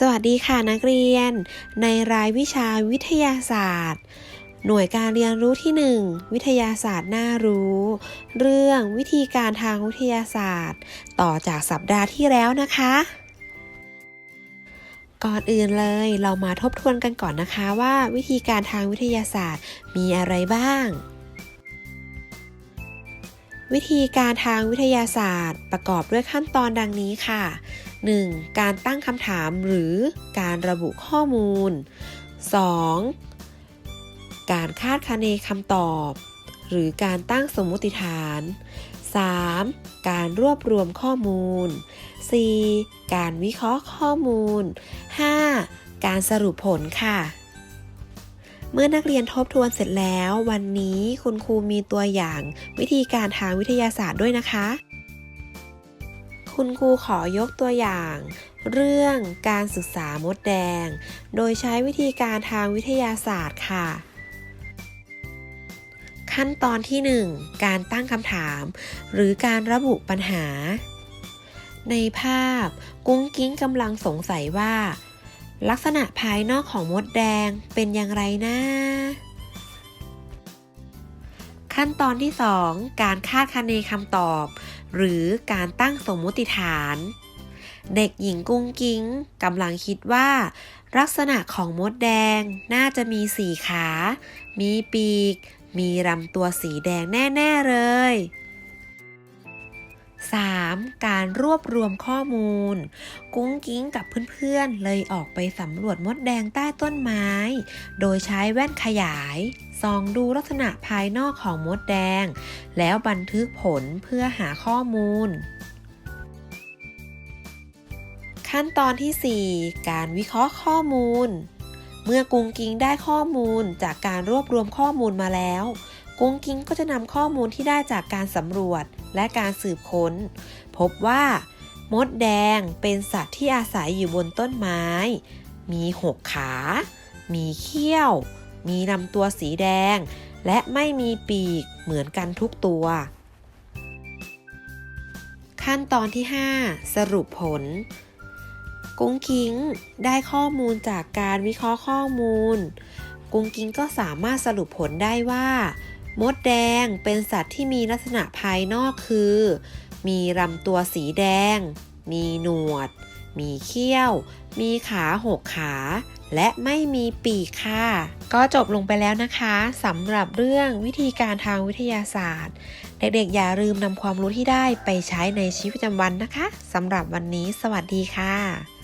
สวัสดีค่ะนักเรียน ในรายวิชาวิทยาศาสตร์ หน่วยการเรียนรู้ที่ 1 วิทยาศาสตร์น่ารู้ เรื่องวิธีการทางวิทยาศาสตร์ ต่อจากสัปดาห์ที่แล้วนะคะ ก่อนอื่นเลยเรามาทบทวนกันก่อนนะคะว่าวิธีการทางวิทยาศาสตร์มีอะไรบ้างวิธีการทางวิทยาศาสตร์ประกอบด้วยขั้นตอนดังนี้ค่ะ 1. การตั้งคำถามหรือการระบุข้อมูล 2. การคาดคะเนคำตอบ หรือการตั้งสมมติฐาน 3. การรวบรวมข้อมูล 4. การวิเคราะห์ข้อมูล 5. การสรุปผลค่ะ เมื่อนักเรียนทบทวนเสร็จแล้ว วันนี้คุณครูมีตัวอย่างวิธีการทางวิทยาศาสตร์ด้วยนะคะ คุณครูขอยกตัวอย่าง เรื่องการศึกษามดแดง โดยใช้วิธีการทางวิทยาศาสตร์ค่ะ ขั้นตอนที่ 1 การตั้งคำถาม หรือการระบุปัญหา ในภาพ กุ้งกิ้งกำลังสงสัยว่า ลักษณะภายนอกของมดแดงเป็นอย่างไรนะ ขั้นตอนที่ 2 การคาดคะเนคำตอบ หรือการตั้งสมมุติฐาน เด็กหญิงกุ้งกิ้งกำลังคิดว่า ลักษณะของมดแดงน่าจะมีสี่ขา มีปีก มีลำตัวสีแดงแน่ ๆ เลย 3. การรวบรวมข้อมูล กุ้งกิ้งกับเพื่อนๆ เลยออกไปสำรวจมดแดงใต้ต้นไม้ โดยใช้แว่นขยายส่องดูลักษณะภายนอกของมดแดง แล้วบันทึกผลเพื่อหาข้อมูล ขั้นตอนที่ 4 การวิเคราะห์ข้อมูล เมื่อกุ้งกิ้งได้ข้อมูลจากการรวบรวมข้อมูลมาแล้ว กุ้งกิ้งก็จะนำข้อมูลที่ได้จากการสำรวจและการสืบค้น พบว่ามดแดงเป็นสัตว์ที่อาศัยอยู่บนต้นไม้ มีหกขา มีเขี้ยว มีลำตัวสีแดง และไม่มีปีกเหมือนกันทุกตัว ขั้นตอนที่ 5 สรุปผล กุ้งกิ้งได้ข้อมูลจากการวิเคราะห์ข้อมูล กุ้งกิ้งก็สามารถสรุปผลได้ว่า มดแดงเป็นสัตว์ที่มีลักษณะภายนอกคือ มีลำตัวสีแดง มีหนวด มีเขี้ยว มีขาหกขา และไม่มีปีกค่ะ ก็จบลงไปแล้วนะคะสำหรับเรื่องวิธีการทางวิทยาศาสตร์ เด็กๆ อย่าลืมนำความรู้ที่ได้ไปใช้ในชีวิตประจำวันนะคะสำหรับวันนี้ สวัสดีค่ะ